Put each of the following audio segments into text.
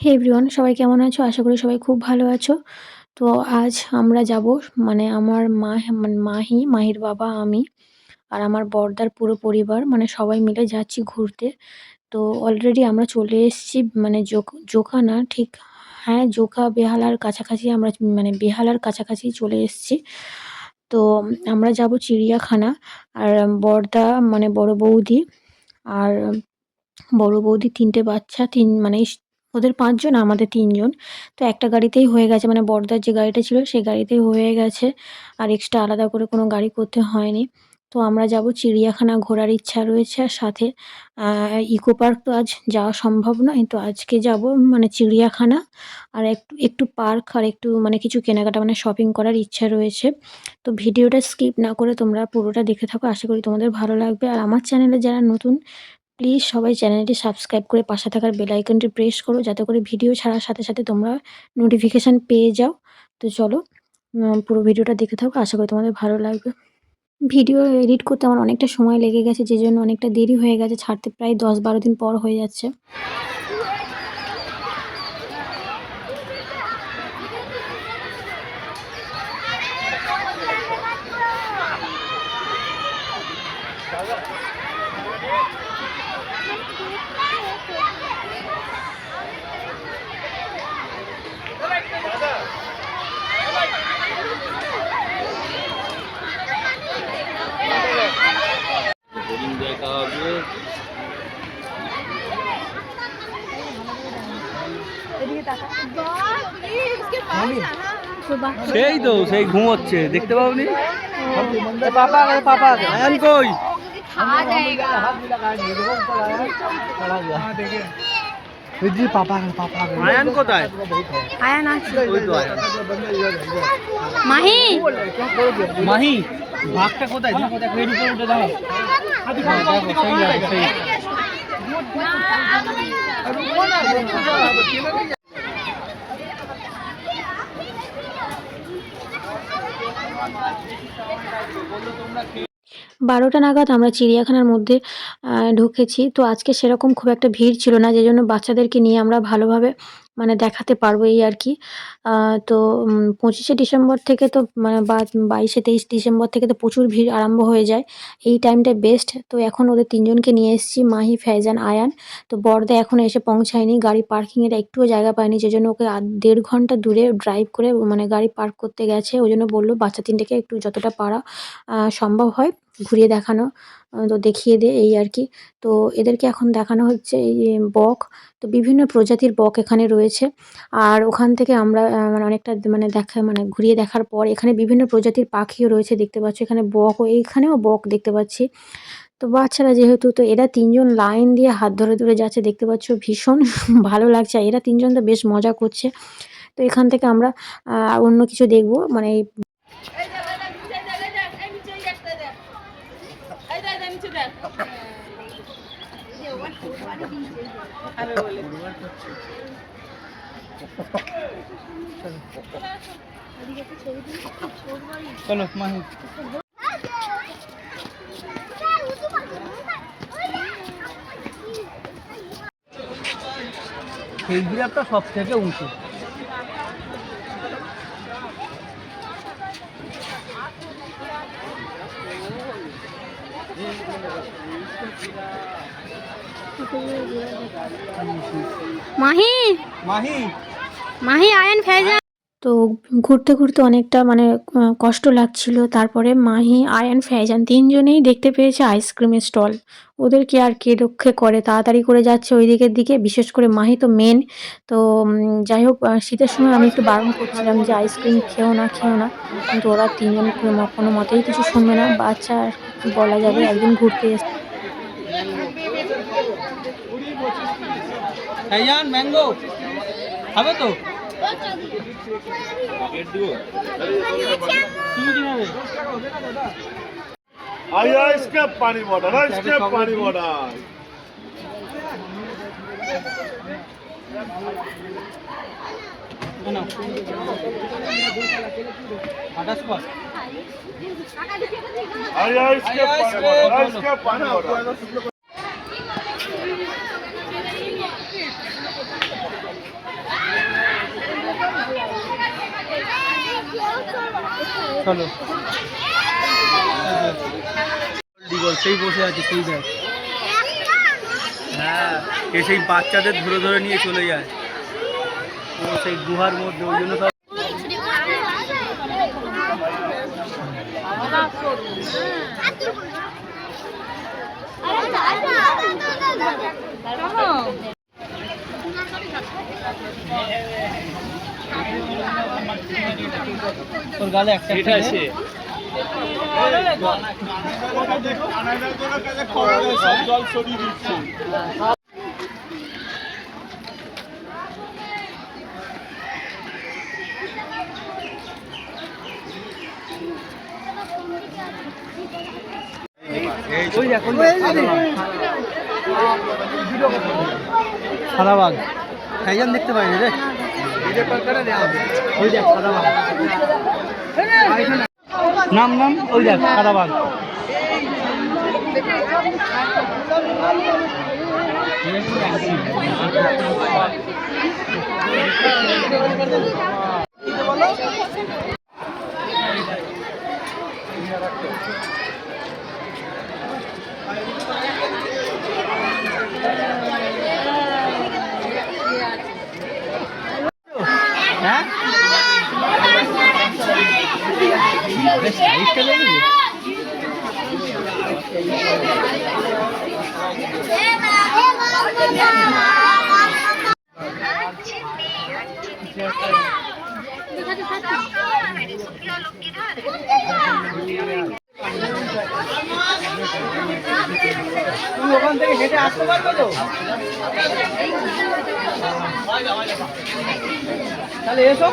হে everyone সবাই কেমন আছো? আশা করি সবাই খুব ভালো আছো। তো আজ আমরা যাব মানে আমার মা মানে মাহি, মাহির বাবা, আমি আর আমার বর্দার পুরো পরিবার মানে সবাই মিলে যাচ্ছি ঘুরতে। তো অলরেডি আমরা চলে এসেছি মানে জোক- না ঠিক? হ্যাঁ জোকা বেহালার কাছাকাছি আমরা মানে বেহালার কাছাকাছি চলে এসেছি। তো আমরা যাব চিড়িয়াখানা আর বর্দা মানে বড় বৌদি আর বড় বৌদি তিনটে বাচ্চা, তিন মানে ওদের পাঁচজন, আমাদের তিনজন। তো একটা গাড়িতেই হয়ে গেছে মানে বড়দার যে গাড়িটা ছিল সেই গাড়িতেই হয়ে গেছে। আর এক্সট্রা আলাদা করে কোনো গাড়ি করতে হয়নি। তো আমরা যাব চিড়িয়াখানা ঘোরার ইচ্ছা রয়েছে আর সাথে ইকো পার্ক তো আজ যাওয়া সম্ভব নয়। তো আজকে যাব মানে চিড়িয়াখানা আর একটু একটু পার্ক আর একটু মানে কিছু কেনাকাটা মানে শপিং করার ইচ্ছা রয়েছে। তো ভিডিওটা স্কিপ না করে তোমরা পুরোটা দেখে থাকো। আশা করি তোমাদের ভালো লাগবে। আর আমার চ্যানেলে যারা নতুন প্লিজ সবাই চ্যানেলটি সাবস্ক্রাইব করে পাশে থাকার বেল আইকনটি প্রেস করো যাতে করে ভিডিও ছাড়ার সাথে সাথে তোমরা নোটিফিকেশান পেয়ে যাও। তো চলো পুরো ভিডিওটা দেখে থাকো। আশা করি তোমাদের ভালো লাগবে। ভিডিও এডিট করতে আমার অনেকটা সময় লেগে গেছে যে জন্য অনেকটা দেরি হয়ে গেছে। ছাড়তে প্রায় দশ বারো দিন পর হয়ে যাচ্ছে। সেই তো সেই ঘুমোচ্ছে। দেখতে পাবনি কোথায়? বারোটা নাগাদ আমরা চিড়িয়াখানার মধ্যে ঢুকেছি। তো আজকে সেরকম খুব একটা ভিড় ছিল না যে জন্য বাচ্চাদেরকে নিয়ে আমরা ভালোভাবে মানে দেখাতে পারব এই আর কি। তো পঁচিশে ডিসেম্বর থেকে তো মানে বা, বাইশে তেইশ ডিসেম্বর থেকে তো প্রচুর ভিড় আরম্ভ হয়ে যায়। এই টাইমটা বেস্ট তো এখন ওদের তিনজনকে নিয়ে এসেছি, মাহি ফ্যাজান আয়ান। তো বড়দা এখনও এসে পৌঁছায়নি। গাড়ি পার্কিংয়ের একটুও জায়গা পায়নি যে জন্য ওকে দেড় ঘণ্টা দূরে ড্রাইভ করে মানে গাড়ি পার্ক করতে গেছে। ওই জন্য বলল, বাচ্চা তিনটেকে একটু যতটা পারা সম্ভব হয়। ঘুরিয়ে দেখানো তো দেখিয়ে দে এই আর কি। তো এদেরকে এখন দেখানো হচ্ছে এই বক, তো বিভিন্ন প্রজাতির বক এখানে রয়েছে। আর ওখান থেকে আমরা মানে অনেকটা মানে দেখা মানে ঘুরিয়ে দেখার পর এখানে বিভিন্ন প্রজাতির পাখিও রয়েছে দেখতে পাচ্ছি। এখানে বকও এইখানেও বক দেখতে পাচ্ছি। তো বাচ্চারা যেহেতু, তো এরা তিনজন লাইন দিয়ে হাত ধরে ধরে যাচ্ছে দেখতে পাচ্ছ, ভীষণ ভালো লাগছে। এরা তিনজন তো বেশ মজা করছে। তো এখান থেকে আমরা অন্য কিছু দেখব মানে চলো মাহি। সেই বিরাটটা সব থেকে উঁচু। মাহি? মাহি? মাহি আয়ান ফেজা। তো ঘুরতে ঘুরতে অনেকটা মানে কষ্ট লাগছিল। তারপরে মাহি আয়ান ফ্যাজান তিনজনেই দেখতে পেয়েছে আইসক্রিমের স্টল। ওদেরকে আর কে রক্ষে করে? তাড়াতাড়ি করে যাচ্ছে ওই দিকের দিকে। বিশেষ করে মাহি তো মেন তো যাই হোক শীতের সময় আমি একটু বারণ করছিলাম যে আইসক্রিম খেও না খেও না। কিন্তু ওরা তিনজন কোনো মতেই কিছু শুনবে না। বাচ্চা আর বলা যাবে? একদিন ঘুরতে এসে আয়ান ম্যাঙ্গো খাবে তো তুমি কি খাবে आया इसका पानी बॉटल है इसका पानी बॉटल না বাটারস্কচ आया इसका आया पानी इसका बॉटल है बोलो। इसका पानी बॉटल চলো ডিগল সেই বসে আছে, সেই দেখ। হ্যাঁ এ সেই বাচ্চাদের ধরে ধরে নিয়ে চলে যায়। ও সেই গুহার মধ্যে, ওই জন্য তোর গালে একটা এটা আছে। বাঘ ভাইজান দেখতে পাইনি রে। ওই দেখ সাদা নাম নাম ওই দেখ সাদা তুমি ওখান থেকে হেঁটে আসতে পারবে তো? তাহলে এসো।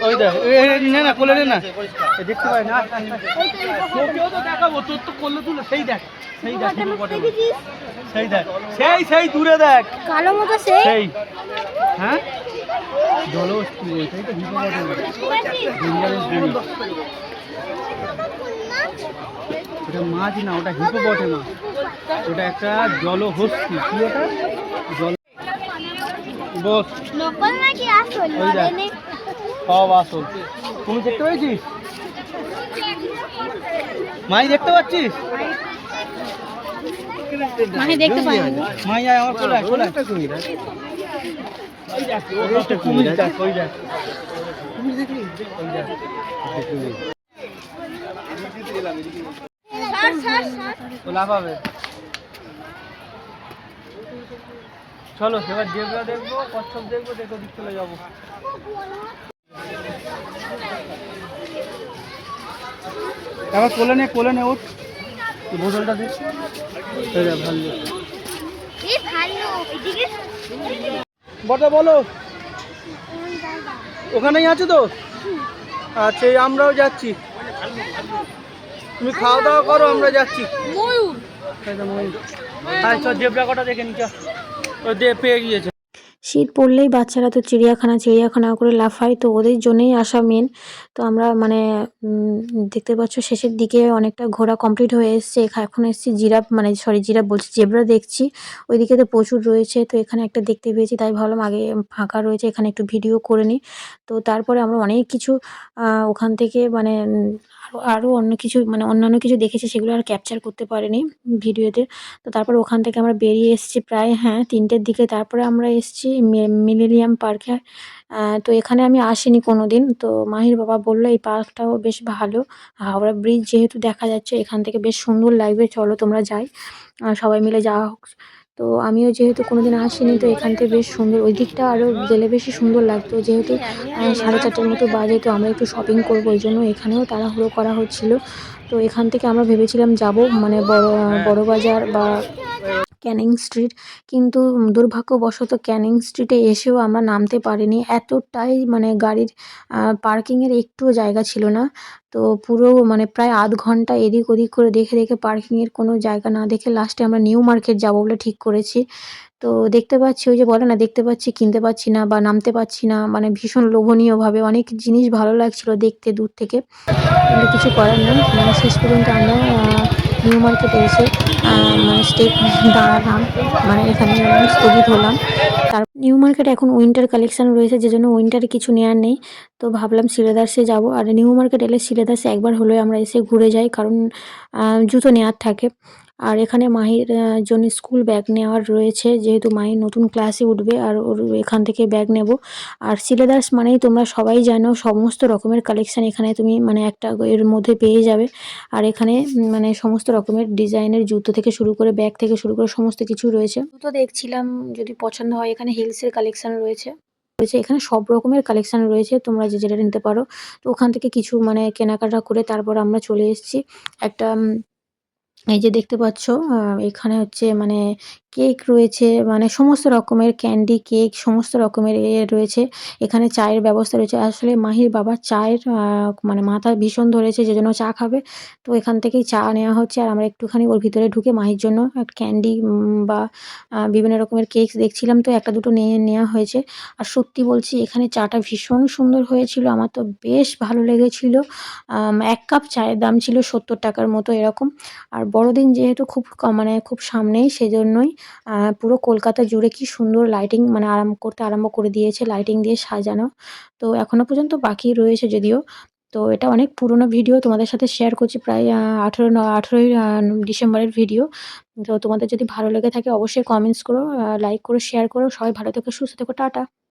ওই দেখ এ, এ, না কোলে না দেখতে পাই না। আস্তে, আস্তে, আস্তে। তোকেও তো দেখাবো তোর তো করলে তুলে সেই দেখ সেই দেখ সেই দেখ সেই সেই দূরে দেখ। কালো মতো সেই। সেই। হ্যাঁ? জলহস্তি ওইটাই তো হিপোপটেমাস। Dangerous জিনিস। ওটা মাছ না ওটা হিপোপটেমাস ওটা একটা জলহস্তি কি ওটা? জল বস। নকল নাকি আসল? মানে সব আসল। তুমি দেখতে পেয়েছিস? মাই দেখতে পাচ্ছিস? মাহি দেখতে পাইনি মাই আয় আমার কোলে কোলে কুমির দেখ, ও লাফাবে। চলো এবার জেবরা দেখব কচ্ছপ দেখব দেখো দিক চলে যাব। এবার কোলে নে কোলে নে উঠ। বোতলটা দে। দেখ, ভালো বটা বলো। ওখানেই আছো তো? আচ্ছা আমরাও যাচ্ছি। তুমি খাওয়া দাওয়া করো আমরা যাচ্ছি। ময়ূর। জেবরা কটা দেখে নি ও দে পেয়ে গিয়েছে। শীত পড়লেই বাচ্চারা তো চিড়িয়াখানা চিড়িয়াখানা করে লাফায় তো ওদের জন্যই আসা মেন তো আমরা মানে দেখতে পাচ্ছ শেষের দিকে অনেকটা ঘোরা কমপ্লিট হয়ে এসছে। এখা- এখন এসছি জিরাফ মানে সরি জিরাফ বলছি জেব্রা দেখছি। ওইদিকে তো প্রচুর রয়েছে তো এখানে একটা দেখতে পেয়েছি তাই ভাবলাম আগে ফাঁকা রয়েছে এখানে একটু ভিডিও করে নিই তো তারপরে আমরা অনেক কিছু ওখান থেকে মানে উম, আরও আরও অন্য কিছু মানে অন্যান্য কিছু দেখেছি সেগুলো আর ক্যাপচার করতে পারিনি ভিডিওতে। তো তারপর ওখান থেকে আমরা বেরিয়ে এসেছি প্রায় হ্যাঁ তিনটের দিকে। তারপরে আমরা এসেছি মিলেনিয়াম পার্কে। তো এখানে আমি আসিনি কোনো দিন তো মাহির বাবা বলল এই পার্কটাও বেশ ভালো। হাওড়া ব্রিজ যেহেতু দেখা যাচ্ছে এখান থেকে বেশ সুন্দর লাগবে। চলো তোমরা যাই। সবাই মিলে যাওয়া হোক। তো আমিও যেহেতু কোনোদিন আসিনি, তো এখান থেকে বেশ সুন্দর, ওই দিকটা আরও গেলে বেশি সুন্দর লাগতো। যেহেতু সাড়ে চারটের মতো বাজে, তো আমরা একটু শপিং করব, ওই জন্য এখানেও তাড়াহুড়ো করা হচ্ছিল। তো এখান থেকে আমরা ভেবেছিলাম যাব মানে বড় বড় বাজার বা ক্যানিং স্ট্রিট। কিন্তু দুর্ভাগ্যবশত ক্যানিং স্ট্রিটে এসেও আমরা নামতে পারিনি। এতটাই মানে গাড়ির পার্কিংয়ের একটুও জায়গা ছিল না। তো পুরো মানে প্রায় আধ ঘণ্টা এদিক ওদিক করে দেখে দেখে পার্কিংয়ের কোনো জায়গা না দেখে লাস্টে আমরা নিউ মার্কেট যাব বলে ঠিক করেছি। তো দেখতে পাচ্ছি ওই যে বলে না, দেখতে পাচ্ছি, কিনতে পাচ্ছি না বা নামতে পারছি না। মানে ভীষণ লোভনীয়ভাবে অনেক জিনিস ভালো লাগছিল দেখতে দূর থেকে। কিন্তু কিছু করার নেই। মানে শেষ পর্যন্ত আমরা নিউ মার্কেটে এসে মানে স্টেপ দাঁড়ালাম মানে এখানে স্থগিত হলাম। তার নিউ মার্কেটে এখন উইন্টার কালেকশন রয়েছে, যে জন্য উইন্টারে কিছু নেওয়ার নেই। তো ভাবলাম সিলেদাসে যাব। আর নিউ মার্কেট এলে সিলেদাসে একবার হলেও আমরা এসে ঘুরে যাই, কারণ জুতো নেওয়ার থাকে। আর এখানে মাহির জন্য স্কুল ব্যাগ নেওয়ার রয়েছে, যেহেতু মাহির নতুন ক্লাসে উঠবে আর ওর এখান থেকে ব্যাগ নেব। আর সিলেদার্স মানেই তোমরা সবাই জানো, সমস্ত রকমের কালেকশান এখানে তুমি মানে একটা এর মধ্যে পেয়ে যাবে। আর এখানে মানে সমস্ত রকমের ডিজাইনের জুতো থেকে শুরু করে ব্যাগ থেকে শুরু করে সমস্ত কিছু রয়েছে। জুতো দেখছিলাম, যদি পছন্দ হয়, এখানে হিলসের কালেকশান রয়েছে। রয়েছে, এখানে সব রকমের কালেকশন রয়েছে, তোমরা যে যেটা নিতে পারো। তো ওখান থেকে কিছু মানে কেনাকাটা করে তারপর আমরা চলে এসেছি। একটা এই যে দেখতে পাচ্ছ আ এখানে হচ্ছে মানে কেক রয়েছে মানে সমস্ত রকমের ক্যান্ডি কেক, সমস্ত রকমের এ রয়েছে। এখানে চায়ের ব্যবস্থা রয়েছে। আসলে মাহির বাবা চায়ের মানে মাথা ভীষণ ধরেছে যে জন্য চা খাবে। তো এখান থেকেই চা নেওয়া হচ্ছে আর আমরা একটুখানি ওর ভিতরে ঢুকে মাহির জন্য একটা ক্যান্ডি বা বিভিন্ন রকমের কেক দেখছিলাম। তো একটা দুটো নিয়ে, নেওয়া হয়েছে। আর সত্যি বলছি, এখানে চাটা ভীষণ সুন্দর হয়েছিল। আমার তো বেশ ভালো লেগেছিল। এক কাপ চায়ের দাম ছিল সত্তর টাকার মতো এরকম। আর বড়দিন যেহেতু খুব মানে খুব সামনেই, সেজন্যই পুরো কলকাতা জুড়ে কি সুন্দর লাইটিং মানে আরাম করতে আরম্ভ করে দিয়েছে লাইটিং দিয়ে সাজানো। তো এখনও পর্যন্ত বাকি রয়েছে যদিও। তো এটা অনেক পুরনো ভিডিও তোমাদের সাথে শেয়ার করছি প্রায় আঠেরো আঠেরোই ডিসেম্বরের ভিডিও তো তোমাদের যদি ভালো লেগে থাকে অবশ্যই কমেন্টস করো লাইক করো শেয়ার করো। সবাই ভালো থেকো, সুস্থ থেকো, টাটা।